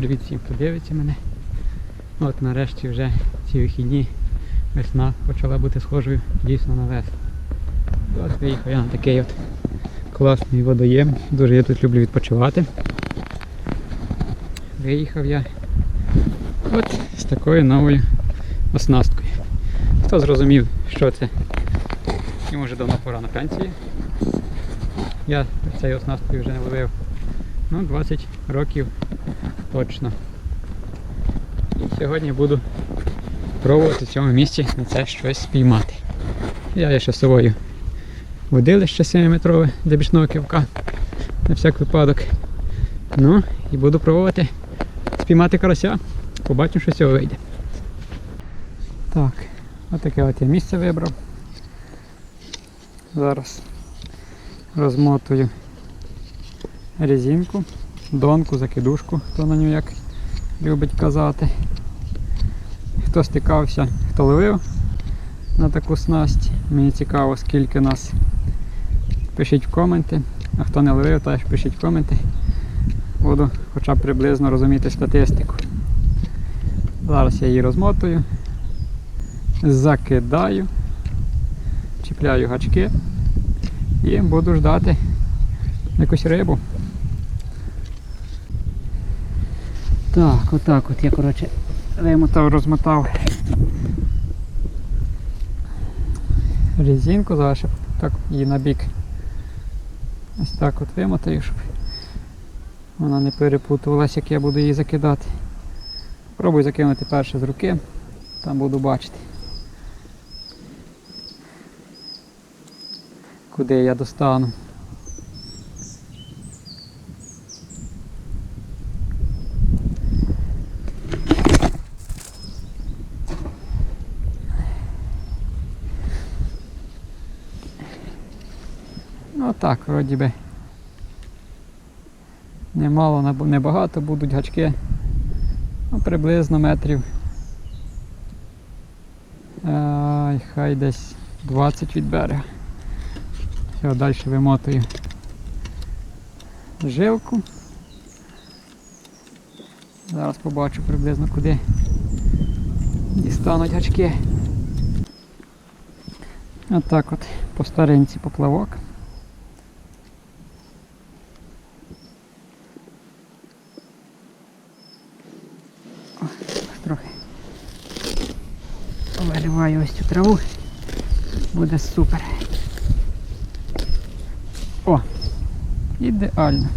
привіт всім, хто дивиться мене. От нарешті вже ці вихідні весна почала бути схожою дійсно на весну. От виїхав я на такий от класний водоєм. Дуже я тут люблю відпочивати. Виїхав я от з такою новою оснасткою. Хто зрозумів, що це? Йому вже давно пора на пенсії. Я цією оснасткою вже не ловив ну, 20 років точно. І сьогодні буду пробувати в цьому місці на це щось спіймати. Я є ще з собою водилище 7-метрове для бічного кивка на всяк випадок. Ну і буду пробувати спіймати карася. Побачимо, що з цього вийде. Так, отаке от я місце вибрав. Зараз розмотую резинку, донку, закидушку, хто на нього як любить казати. Хто стикався, хто ловив на таку снасть. Мені цікаво, скільки нас. Пишіть в коменти. А хто не ловив, теж пишіть в коменти. Буду хоча б приблизно розуміти статистику. Зараз я її розмотую, закидаю, чіпляю гачки і буду ждати якусь рибу. Так, отак от я, коротше, вимотав, розмотав резинку, зараз так її на бік. Ось так от вимотаю, щоб вона не перепутувалась, як я буду її закидати. Пробую закинути перше з руки, там буду бачити. Куди я достану. Так, вроді би. Немало, небагато будуть гачки. Ну, приблизно метрів. Ай, хай десь 20 від берега. Все, далі вимотую жилку. Зараз побачу приблизно куди дістануть гачки. Отак от по старинці поплавок. О, трохи вириваю ось цю траву. Буде супер. О! Ідеально.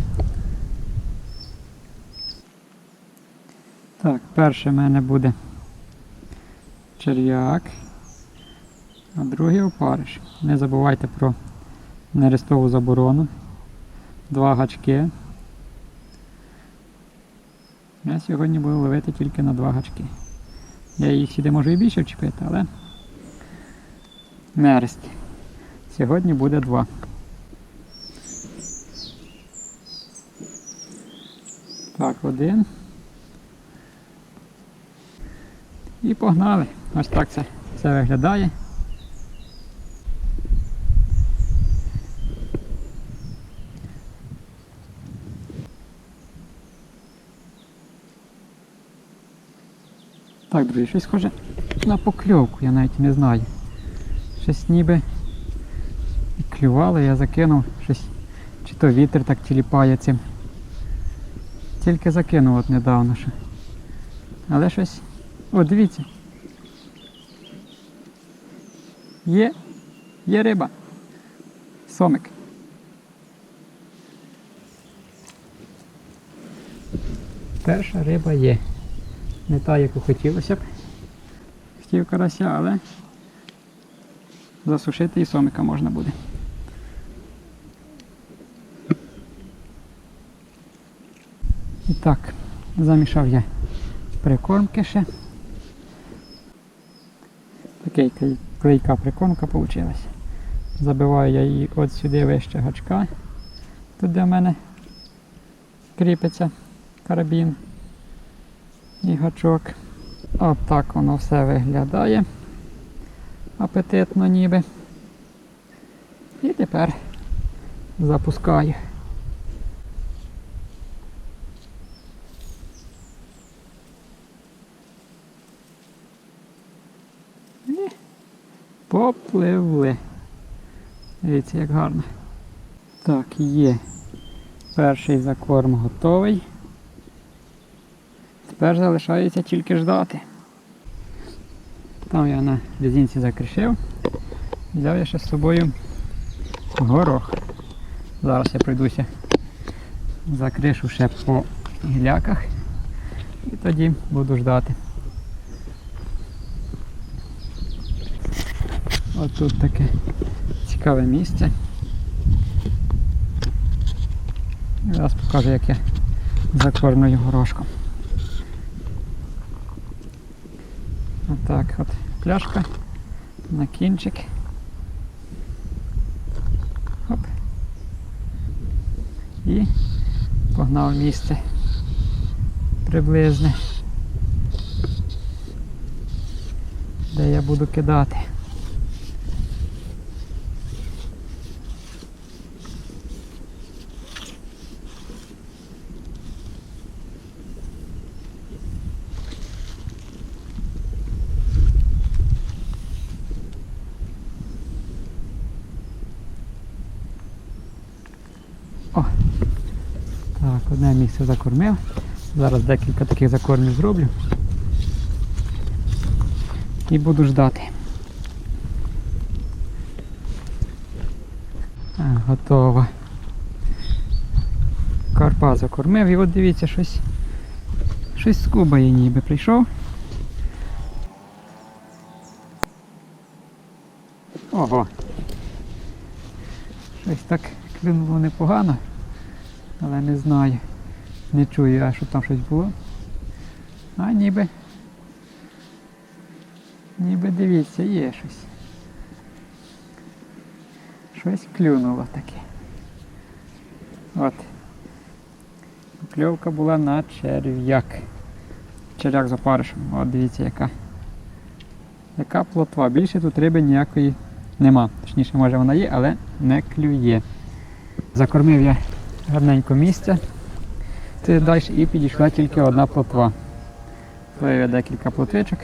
Так, перше в мене буде черв'як, а другий опариш. Не забувайте про нерестову заборону. Два гачки. Я сьогодні буду ловити тільки на два гачки. Я їх сюди можу і більше вчепити, але нерест. Сьогодні буде два. Так, один. І погнали. Ось так це все виглядає. Так, друзі, щось схоже на покльовку, я навіть не знаю. Щось ніби і клювало, я закинув щось, чи то вітер так тіліпає цим. Тільки закинув от недавно що. Але щось. О, дивіться. Є, є риба. Сомик. Перша риба є. Не та, яку хотілося б. Хотів карася, але засушити і сомика можна буде. І так, замішав я прикормки ще. Такий клейка прикормка вийшла. Забиваю я її от сюди вище гачка. Тут де в мене кріпиться карабін і гачок. От так воно все виглядає апетитно ніби. І тепер запускаю. І попливли. Дивіться, як гарно. Так, є. Перший закорм готовий. Тепер залишається тільки ждати. Там я на резинці закришив. Взяв я ще з собою горох. Зараз я пройдуся закришу ще по гіляках і тоді буду ждати. Ось тут таке цікаве місце. Зараз покажу, як я закормлюю горошком. Отак от пляшка на кінчик. Оп. І погнав місце приблизне, де я буду кидати. Одне місце закормив. Зараз декілька таких закормів зроблю. І буду ждати. Готово. Карпа закормив і от дивіться, щось щось скубає ніби прийшов. Ого. Щось так клюнуло непогано, але не знаю. Не чую, а що там щось було. А ніби. Ніби дивіться, є щось. Щось клюнуло таке. От. Кльовка була на черв'як. Черв'як з опаришем. От дивіться яка. Яка плотва. Більше тут риби ніякої нема. Точніше, може вона є, але не клює. Закормив я гарненько місця. Це далі і підійшла тільки одна плотва. Зловив декілька плотвичок.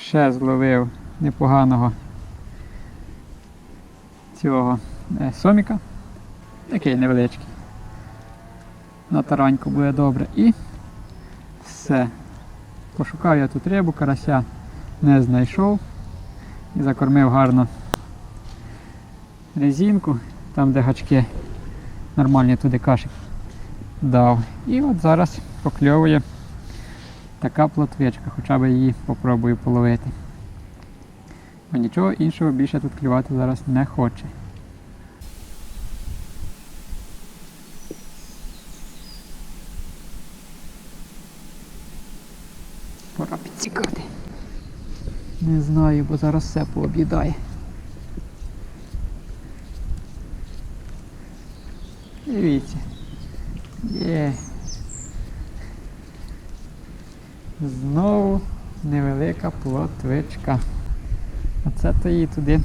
Ще зловив непоганого цього е, соміка. Такий невеличкий. На тараньку буде добре. І все. Пошукав я тут рибу, карася не знайшов і закормив гарно резинку, там де гачки нормальні туди кашик дав. І от зараз покльовує така плотвичка, хоча б її попробую половити. Бо нічого іншого більше тут клювати зараз не хоче. Пора підсікати. Не знаю, бо зараз все пооб'їдає. Дивіться. Є. Знову невелика плотвичка. Оце то її туди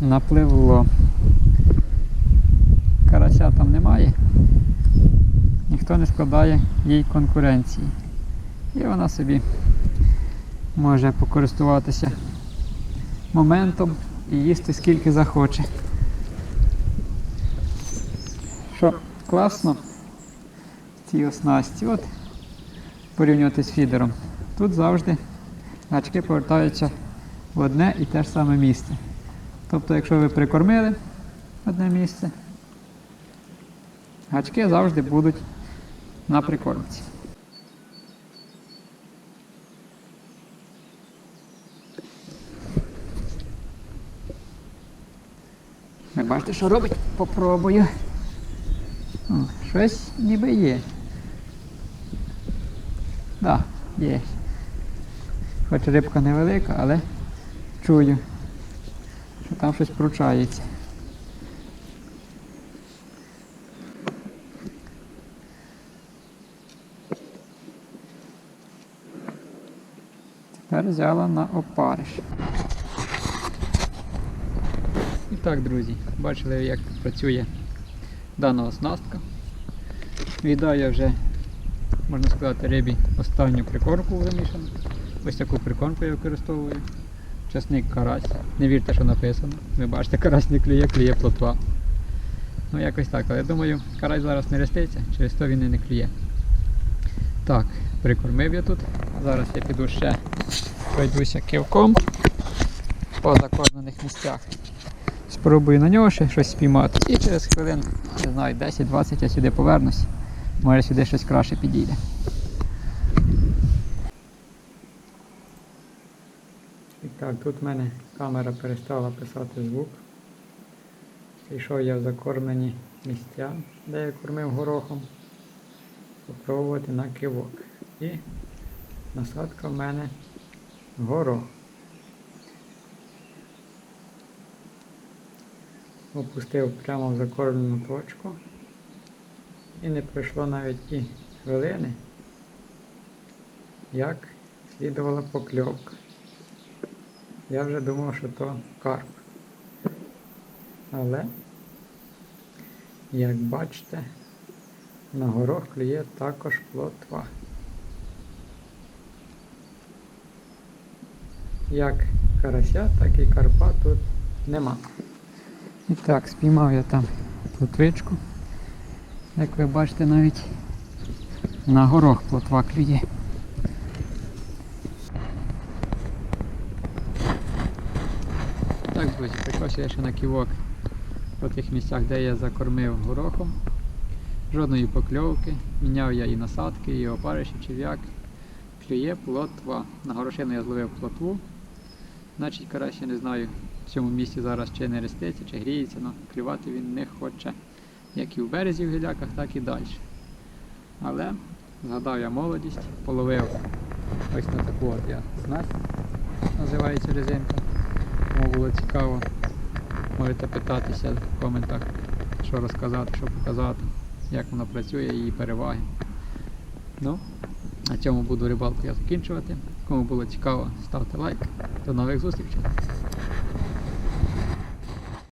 напливло. Карася там немає. Ніхто не складає їй конкуренції. І вона собі може покористуватися моментом і їсти скільки захоче. Що класно в цій оснасті, от порівнювати з фідером. Тут завжди гачки повертаються в одне і те ж саме місце. Тобто, якщо ви прикормили одне місце, гачки завжди будуть на прикормці. Ви бачите, що робить? Попробую. Щось ніби є. Так, да, є. Хоч рибка невелика, але чую, що там щось пручається. Тепер взяла на опариш. І так, друзі, бачили, як працює дана оснастка. Віддав я вже, можна сказати, рибі останню прикормку замішану. Ось таку прикормку я використовую. Часник карась. Не вірте, що написано. Ви бачите, карась не клює, клює плотва. Ну якось так, але я думаю, карась зараз не реститься, через то він і не клює. Так, прикормив я тут. Зараз я піду ще пройдуся кивком по закорнених місцях. Спробую на нього ще щось спіймати. І через хвилин, не знаю, 10-20 я сюди повернусь. Може сюди щось краще підійде. І так, тут в мене камера перестала писати звук. Прийшов я в закормлені місця, де я кормив горохом. Попробувати на кивок. І насадка в мене горох. Опустив прямо в закормлену точку. І не пройшло навіть і хвилини, як слідувала покльовка. Я вже думав, що то карп. Але, як бачите, на горох клює також плотва. Як карася, так і карпа тут нема. І так, спіймав я там плотвичку. Як ви бачите, навіть на горох плотва клює. Так, друзі, прийшовся я ще на ківок по тих місцях, де я закормив горохом. Жодної покльовки. Міняв я і насадки, і опариші, черв'як. Клює плотва. На горошину я зловив плотву. Значить, я не знаю, в цьому місці зараз чи не реститься, чи гріється, але клювати він не хоче. Як і в березі в гіляках, так і далі. Але згадав я молодість, половив ось на таку от я снасть, називається резинка. Кому було цікаво, можете питатися в коментах, що розказати, що показати, як вона працює, її переваги. Ну, на цьому буду рибалку я закінчувати. Кому було цікаво, ставте лайк. До нових зустрічей!